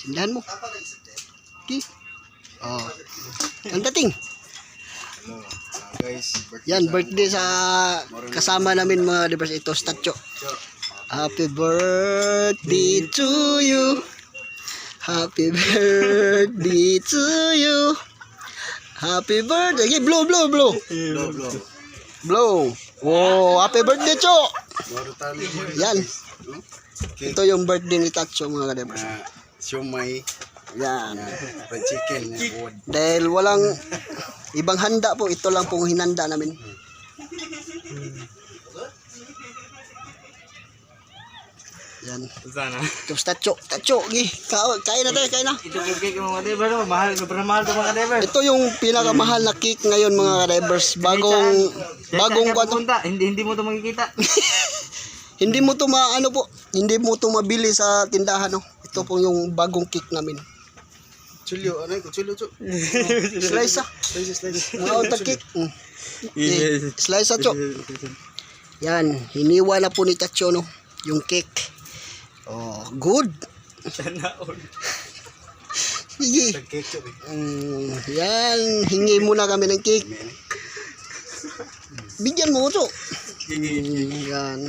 Sindahan mo. Okay. Oh. Ang dating. Ano, ah, guys, birthday Yan, birthday sa kasama namin mga divers ito, statue. Happy birthday to you. Happy birthday to you. Happy birthday. Okay, blow, blow, blow. Blow, blow. Blow. Oh, happy birthday, Cho. Yan. Ito yung birthday ni Tacho, mga kadebers. Siomay, Yan. fried chicken, wood. Dahil walang ibang handa po, ito lang pong hinanda namin. Yan. Sana. Tapos Tacho, Tacho, gi. Ka- Kain na tayo, kain na. Ito yung cake mga no? mahal, sobrang mahal ito mga diver. Ito yung pinakamahal na cake ngayon mga kadivers. Bagong, bagong Kaya kwan. punta, hindi, hindi mo ito makikita. Hindi mo to maano po, hindi mo to mabili sa tindahan no. Ito po yung bagong cake namin. Chulyo, ano yung chulyo, chulyo? Slice ah. Slice, slice. Mga cake. Mm. Okay. Slice ah, Cho. Yan, hiniwa na po ni Tacho no, yung cake. Oh, good. Sana all. Sige. Eh. Mm, yan, hingi muna kami ng cake. Bigyan mo, Cho. Mm, yan.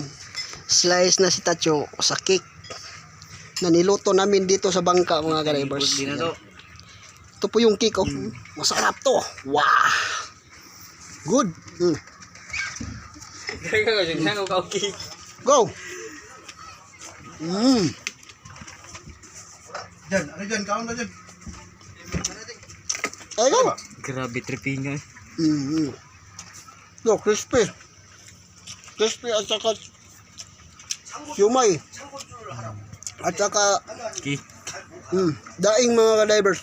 Slice na si Tacho sa cake na niluto namin dito sa bangka mga to. Ito po yung cake, oh. Masarap to. Wow. Good. Mm. Go. Mm. Diyan, ano dyan? Kaon na dyan. Ay, go. Grabe, tripping nga. Mm. Yo, crispy. Crispy at saka siumay. At saka Cake. mm, daing mga ka-divers.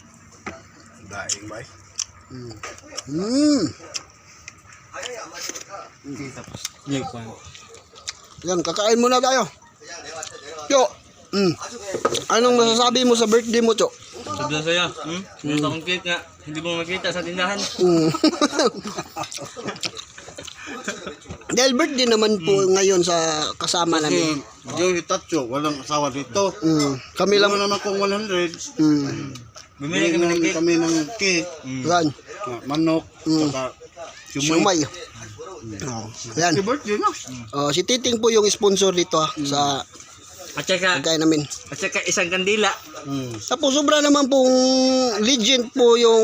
Daing ba? Mm. Mm. Tapos, yung kwan. Yan, kakain muna tayo. Yo. Mm. Anong masasabi mo sa birthday mo, Cho? Sobrang saya. Hmm? Meron akong cake nga. Hindi mo makita sa tindahan. Mm. Dahil birthday naman po ngayon sa kasama namin. Kasi yung Hitacho, walang asawa dito. Mm. Kami lang. naman kung 100. Mm. Bumili kami ng cake. kami ng cake, Yan. ah, manok, Mm. saka siumay. Siumay. Oh. Yan. Happy birthday, no? Oh, si Titing po yung sponsor dito ha, sa At saka, pagkain namin. at saka isang kandila. Mm. Tapos sobra naman pong legend po yung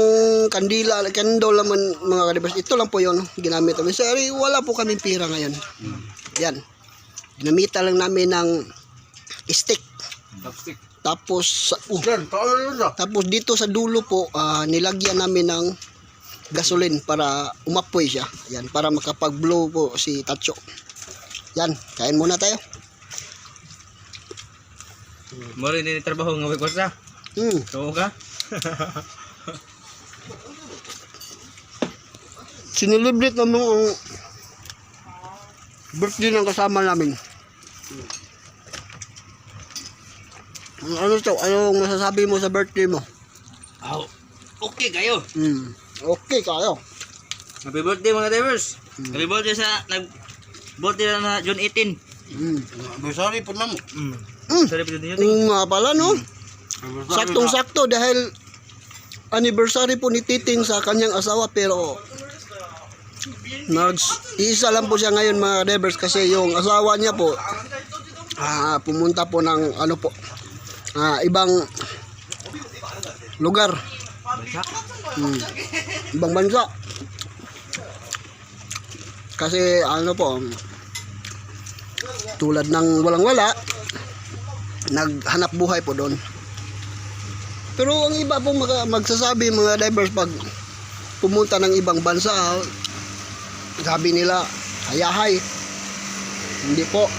kandila, candle naman mga kadibas. Ito lang po yun, ginamit namin. Sorry, wala po kaming pira ngayon. Yan. Ginamita lang namin ng stick. Chopstick. Tapos, sa- uh, tapos dito sa dulo po, ah, nilagyan namin ng gasoline para umapoy siya. Yan, para makapag-blow po si Tacho. Yan, kain muna tayo. Moro hindi trabaho nga may kwarta. Hmm. Oo ka? Sinilibrate naman ang birthday ng kasama namin. Ano to? Anong masasabi mo sa birthday mo? Oh, okay kayo. Hmm. Okay kayo. Happy birthday mga divers. Happy birthday sa nag birthday na June 18. Hmm. Sorry po lang. Mm. Mm. Sorry po din Oo nga pala no. Saktong-sakto dahil anniversary po ni Titing sa kanyang asawa pero nag isa lang po siya ngayon mga devers kasi yung asawa niya po ah, pumunta po ng ano po ah, ibang lugar. Hmm. ibang bansa kasi ano po tulad ng walang wala naghanap buhay po doon. Pero ang iba po mag- magsasabi mga divers pag pumunta ng ibang bansa sabi nila hayahay. Hindi po.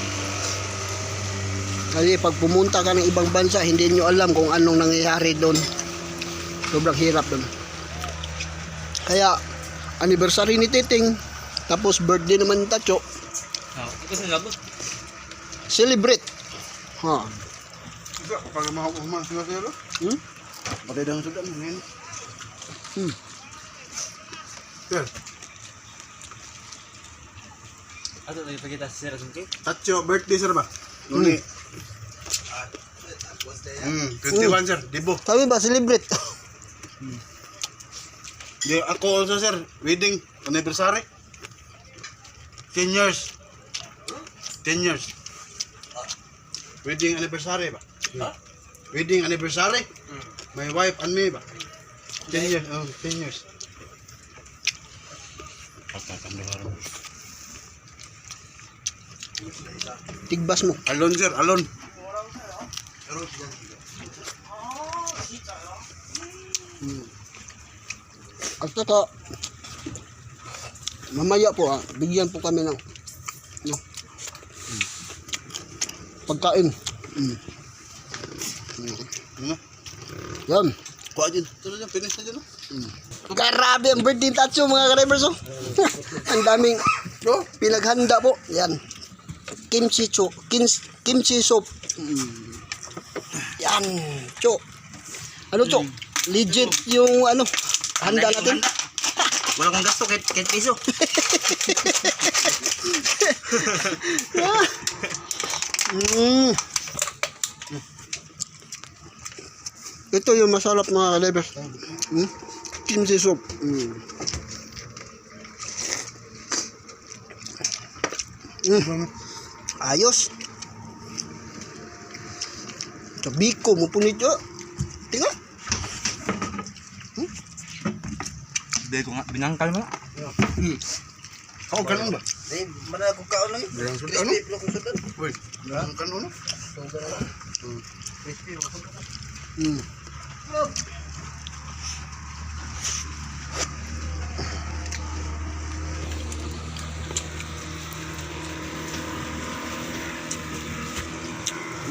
Kasi pag pumunta ka ng ibang bansa hindi nyo alam kung anong nangyayari doon. Sobrang hirap doon. Kaya anniversary ni Titing tapos birthday naman ni Tacho. Oh, ito sa labot. celebrate ha Pag mahukuman sila sila. hmm? Patay daw sudah mo ngayon. Hmm. Yan. Ato tayo pagkita sa Sir Sungki. Tacho, birthday sir ba? Nuni. Hmm, 21 sir, dibo. Sabi ba, celebrate? Di, ako also sir, wedding anniversary. 10 years. 10 years. Wedding anniversary ba? Wedding anniversary. My wife and me ba? 10 years, oh, 10 years. Tigbas mo. Alon sir, alon. At saka, mamaya po ah, bigyan po kami ng no, pagkain. Mm. Ano? Yan. Kuha dyan. Tuloy dyan, finish na dyan. oh. Grabe ang birthday tattoo mga ka-drivers oh. ang daming oh, pinaghanda po. Yan. Kimchi cho, kins, kimchi soup. Mm. Yan, cho. Ano cho? Legit yung ano, handa natin. Wala kong gasto kahit, kahit piso. Mm. Ito yung masarap mga ka-drivers. Mm. Kimchi soup. Mm. Mm. Ayos. Sa biko mo punit yun. Tingnan. Dahil ko nga, binangkal mo. Kau kanon ba? Eh, mana ako kaon lang. Ganang sudan ano? Uy, ganang kanon no? Mm.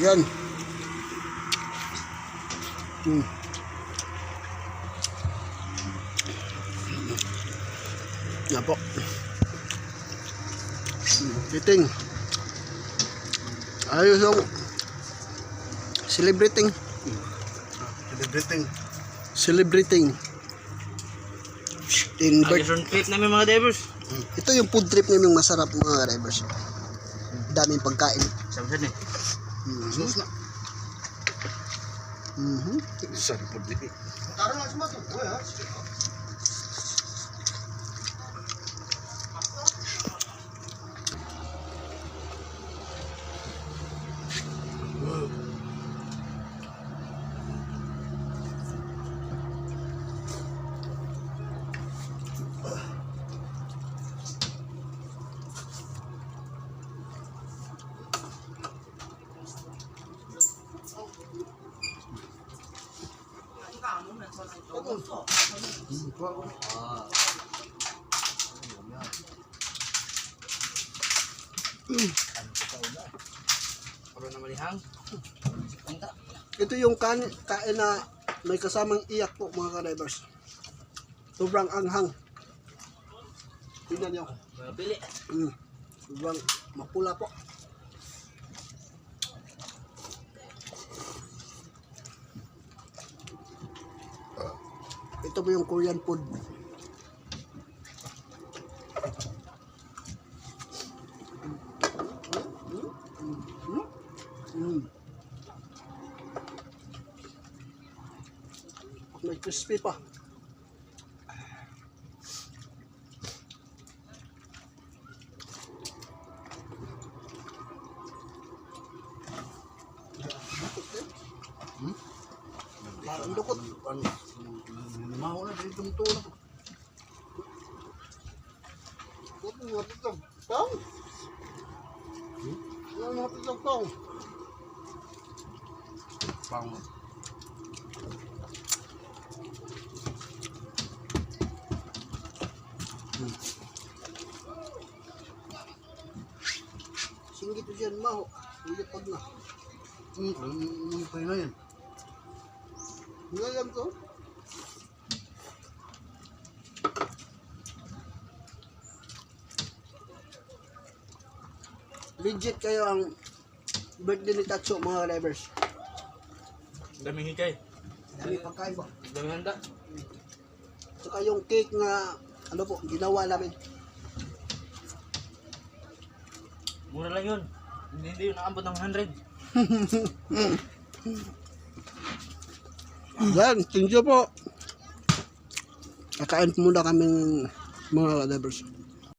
Yan. Mm. Yan po. Titing. Ayos yung celebrating. Celebrating. Celebrating. In birth- Ayos yung trip namin mga divers. Ito yung food trip namin masarap mga drivers. Daming pagkain. Sabi eh. Mhm. Sus na. Mhm. Saan po di? Puro na malihang. Ito yung kan kain na may kasamang iyak po mga ka-drivers. Sobrang anghang. Tingnan nyo. Pili. Mm. Sobrang mapula po. Ito po yung Korean food. Mm. May crispy pa. Parang dukot. Maho na dito itong tulo. Huwag mo natin lang. Tao? Huwag mo natin lang tao. Pang. Singgit dyan maho. Hindi pag na. Hmm, ano pa na yan? Ngayon ko. Legit kayo ang birthday ni Tatso mga drivers. Daming hikay. Dami pagkain po. Daming handa. Saka yung cake na ano po, ginawa namin. Mura lang yun. Hindi, hindi yun naabot ng 100. Yan, thank you po. Kakain muna kaming mga kadebers.